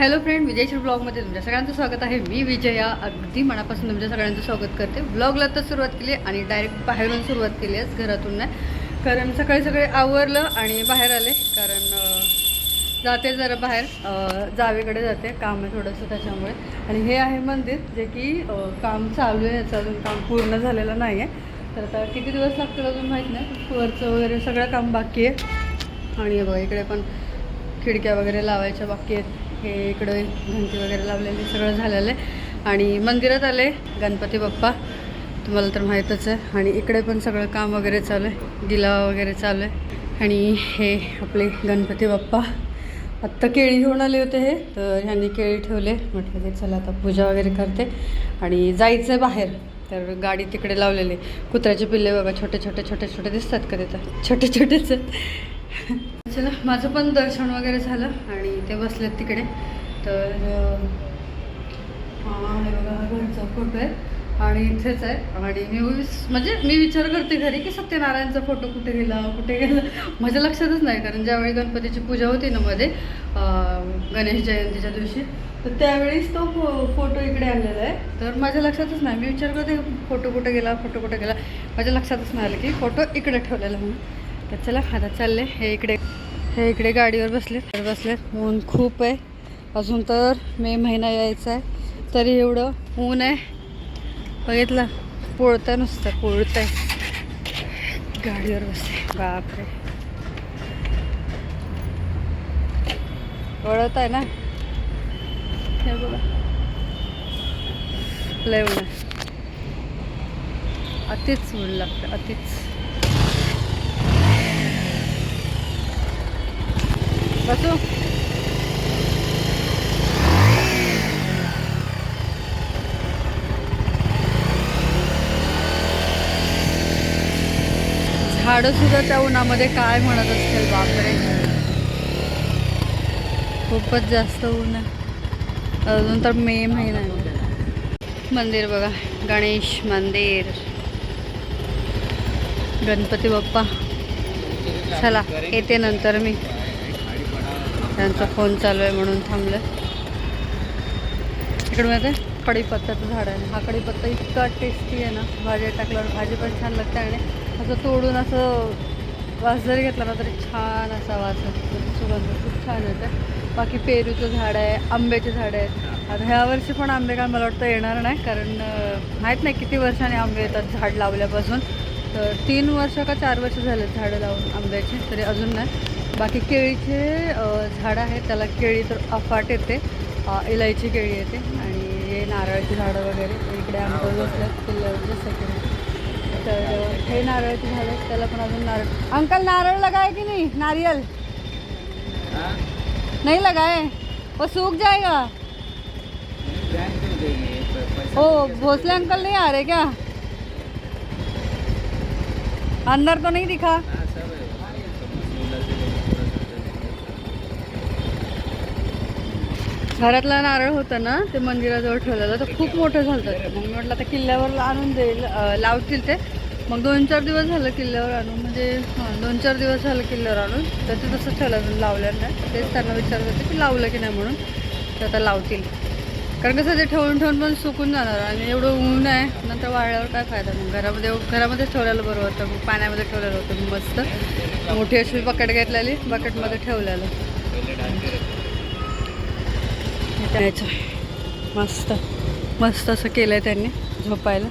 Hello friend विजयश्री ब्लॉगमध्ये तुमच्या सगळ्यांचं स्वागत आहे. मी विजया अगदी मनापासून तुमच्या सगळ्यांचं स्वागत करते. ब्लॉगला तर सुरुवात केली आणि डायरेक्ट बाहेरून सुरुवात केली आहे घरातून नाही. कारण सकाळी सकाळी आवरलं आणि बाहेर आले. कारण जाते जरा बाहेर. जावेकडे जाते. काम आहे थोडंसं त्याच्यामुळे. आणि हे आहे मंदिर जे की काम चालू आहे. याचं अजून काम पूर्ण झालेलं नाही आहे तर आता किती दिवस लागतील अजून माहीत नाही. वरचं वगैरे सगळं काम बाकी आहे. आणि बघा इकडे पण खिडक्या वगैरे लावायच्या बाकी आहेत. हे इकडं घंटी वगैरे लावलेली सगळं झालेलं आहे. आणि मंदिरात आले गणपती बाप्पा. तुम्हाला तर माहीतच आहे. आणि इकडे पण सगळं काम वगैरे चालू आहे. दिला वगैरे चालू आहे. आणि हे आपले गणपती बाप्पा. आत्ता केळी घेऊन आले होते हे तर ह्यांनी केळी ठेवले. म्हटलं की चला आता पूजा वगैरे करते. आणि जायचं आहे बाहेर तर गाडी तिकडे लावलेली. कुत्र्याचे पिल्ले बघा छोटे छोटे छोटे छोटे दिसतात का तिथं? छोटे छोटेच. आहेत चला माझं पण दर्शन वगैरे झालं आणि ते बसलेत तिकडे. तर हां बघा घरचा फोटो आहे आणि इथेच आहे. आणि मी म्हणजे मी विचार करते घरी की सत्यनारायणचा फोटो कुठे गेला कुठे गेला? माझ्या लक्षातच नाही कारण ज्यावेळी गणपतीची पूजा होती ना मध्ये गणेश जयंतीच्या दिवशी तर त्यावेळीच तो फो फोटो इकडे आणलेला आहे. तर माझ्या लक्षातच नाही मी विचार करते फोटो कुठे गेला फोटो कुठे गेला? माझ्या लक्षातच नाही आलं की फोटो इकडे ठेवलेला म्हणून. तर चला आता चालले. हे इकडे हे इकडे गाडीवर बसले. तर बसले. ऊन खूप आहे. अजून तर मे महिना यायचा आहे. तरी एवढं ऊन आहे. बघितलं? पोळतं नुसतं पोळतं आहे गाडीवर बसले. बापरे. वळत आहे ना? हे बघा. लय ऊन आहे. अतिच ऊन लागतं अतिच. बसू? झाडं सुद्धा त्या उन्हामध्ये काय म्हणत असतील बापरे. खूपच जास्त ऊन आहे. अजून तर मे महिना मंदिर बघा. गणेश मंदिर. गणपती बाप्पा. चला येते नंतर मी. त्यांचा फोन चालू आहे म्हणून थांबलं. इकडे माहिती आहे कढीपत्त्याचं झाड आहे. हा कढीपत्ता इतका टेस्टी आहे ना भाजी टाकल्यावर भाजी पण छान लागते आणि असं तोडून असं वास जरी घेतला ना तरी छान असा वास असतो सुगंध खूप छान येतं. बाकी पेरूचं झाड आहे आंब्याचे झाड आहेत. आता ह्या वर्षी पण आंबे काय मला वाटतं येणार नाही कारण माहीत नाही किती वर्षांनी आंबे येतात झाड लावल्यापासून. तर तीन वर्ष का चार वर्ष झाले झाडं लावून आंब्याची तरी अजून नाही. बाकी केळीचे झाडं आहेत त्याला केळी तर अफाट येते. इलायची केळी येते आणि हे नारळाची झाडं वगैरे. इकडे आंबे बसल्यात किल्ल्यावर जसं की तर हे नारळाची झाडं त्याला पण अजून नारळ. अंकल नारळ लगाय की नाही? नारियल. नहीं लगाए वो सूख जाएगा ओ भोसले अंकल नहीं आ रहे क्या? अंदर तो नहीं दिखा. घरातला नारळ होतं ना ते मंदिराजवळ ठेवलेलं तर खूप मोठं झालं मग मी म्हटलं आता किल्ल्यावर आणून देईल लावतील ते. मग दोन चार दिवस झालं किल्ल्यावर आणून म्हणजे हां दोन चार दिवस झालं किल्ल्यावर आणून तर ते ठेवलं लावलं नाही. तेच त्यांना विचारत होते की लावलं की नाही म्हणून. तर आता लावतील. कारण कसं ते ठेवून ठेवून पण सुकून जाणार आणि एवढं ऊन आहे नंतर वाळल्यावर काय फायदा? मग घरामध्ये घरामध्येच ठेवलेलं बरं होतं मग पाण्यामध्ये ठेवलेलं होतं मस्त. मोठी अशी बकेट घेतलेली बकेटमध्ये ठेवलेलं. त्याचं मस्त. मस्त असं केलं आहे त्यांनी झोपायला.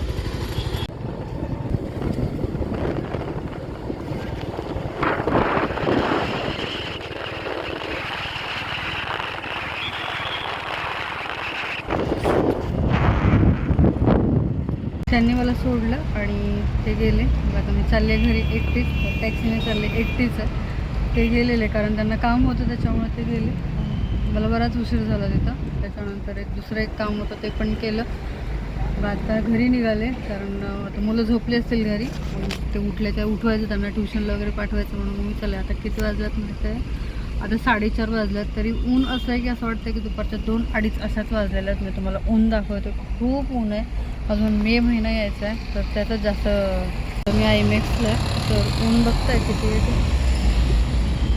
त्यांनी मला सोडलं आणि ते गेले. आता मी चालले घरी एकटीच. टॅक्सीने चालले एकटीच. ते गेलेले कारण त्यांना काम होतं त्याच्यामुळे ते गेले. मला बराच उशीर झाला तिथं. त्याच्यानंतर एक दुसरं एक काम होतं ते पण केलं. आता घरी निघाले कारण आता मुलं झोपली असतील घरी. मग ते उठल्याच्या उठवायचं त्यांना ट्युशनला वगैरे पाठवायचं म्हणून मी चालले आता किती वाजल्यात माहीत आहे आता साडेचार वाजल्यात. तरी ऊन असं आहे की असं वाटतं की दुपारच्या दोन अडीच अशाच वाजलेल्या आहेत. मी तुम्हाला ऊन दाखवतो. खूप ऊन आहे. अजून मे महिना यायचा आहे. तर त्यातच जास्त मी आय मेक्सला आहे. तर ऊन बघताय किती येते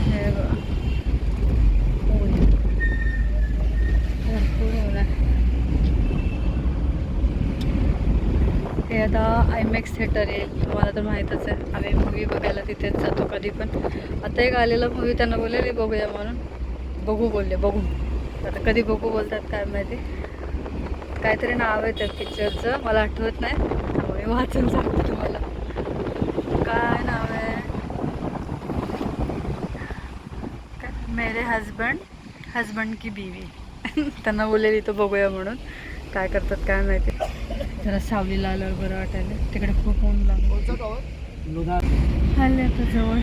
हे बघा ऊन हे आता आयमॅक्स थिएटर येईल तुम्हाला तर माहीतच आहे. आम्ही मूवी बघायला तिथेच जातो कधी पण. आता एक आलेला मूवी त्यांना बोललेली बघूया म्हणून. बघू बोलले बघू. आता कधी बघू बोलतात काय माहिती. काहीतरी नाव आहे त्या पिक्चरचं मला आठवत नाही. त्यामुळे वाचून सांगते तुम्हाला. काय नाव आहे? काय? मेरे हजबंड हजबंड की बीवी. त्यांना बोललेली तो बघूया म्हणून. काय करतात काय माहिती. जरा सावलीला आल्यावर बरं वाटायला. तिकडे खूप ऊन लागलं. आले आता जवळ.